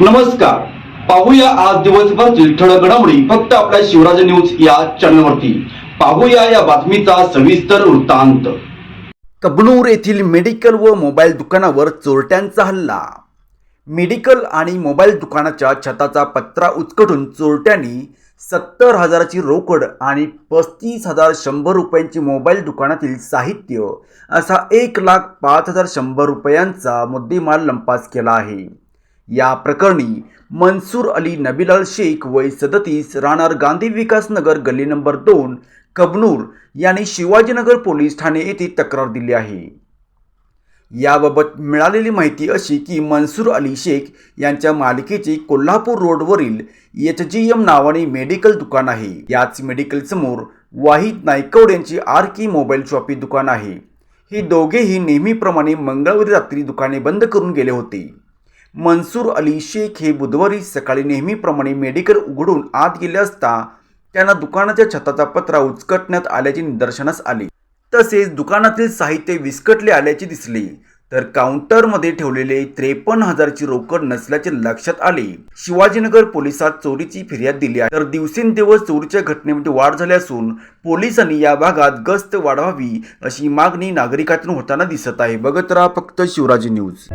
नमस्कार. पाहूया आज दिवसभरची ठळक घडामोडी. फक्त आपल्या शिवराज न्यूज या चॅनलवरती. पाहूया या बातमीचा सविस्तर वृत्तांत. कबनूर येथील मेडिकल व मोबाईल दुकानावर चोरट्यांचा हल्ला. मेडिकल आणि मोबाईल दुकानाच्या छताचा पत्रा उचकटून चोरट्यांनी सत्तर हजाराची रोकड आणि पस्तीस हजार शंभर रुपयांची मोबाईल दुकानातील साहित्य असा एक लाख पाच हजार शंभर रुपयांचा मुद्देमाल लंपास केला आहे. या प्रकरणी मनसूर अली नबीलाल शेख वय सदतीस राहणार गांधी विकास नगर गल्ली नंबर दोन कबनूर यांनी शिवाजीनगर पोलीस ठाणे येथे तक्रार दिली आहे. याबाबत मिळालेली माहिती अशी की मनसूर अली शेख यांच्या मालिकेचे कोल्हापूर रोडवरील एच जी एम नावाने मेडिकल दुकान आहे. याच मेडिकल समोर वाहिद नायकवड यांची आर की मोबाईल शॉपी दुकान आहे. हे दोघेही नेहमीप्रमाणे मंगळवारी रात्री दुकाने बंद करून गेले होते. मनसूर अली शेख हे बुधवारी सकाळी नेहमीप्रमाणे मेडिकल उघडून आत गेले असता त्यांना दुकानाच्या छताचा पत्रा उचकटण्यात आल्याचे निदर्शनास आले. तसेच दुकानातील साहित्य विस्कटले आल्याचे दिसले. तर काउंटरमध्ये ठेवलेले त्रेपन्न हजारची रोकड नसल्याचे लक्षात आले. शिवाजीनगर पोलिसात चोरीची फिर्याद दिली आहे. तर दिवसेंदिवस चोरीच्या घटनेमध्ये वाढ झाली असून पोलिसांनी या भागात गस्त वाढवावी अशी मागणी नागरिकातून होताना दिसत आहे. बघत राहा फक्त शिवराजी न्यूज.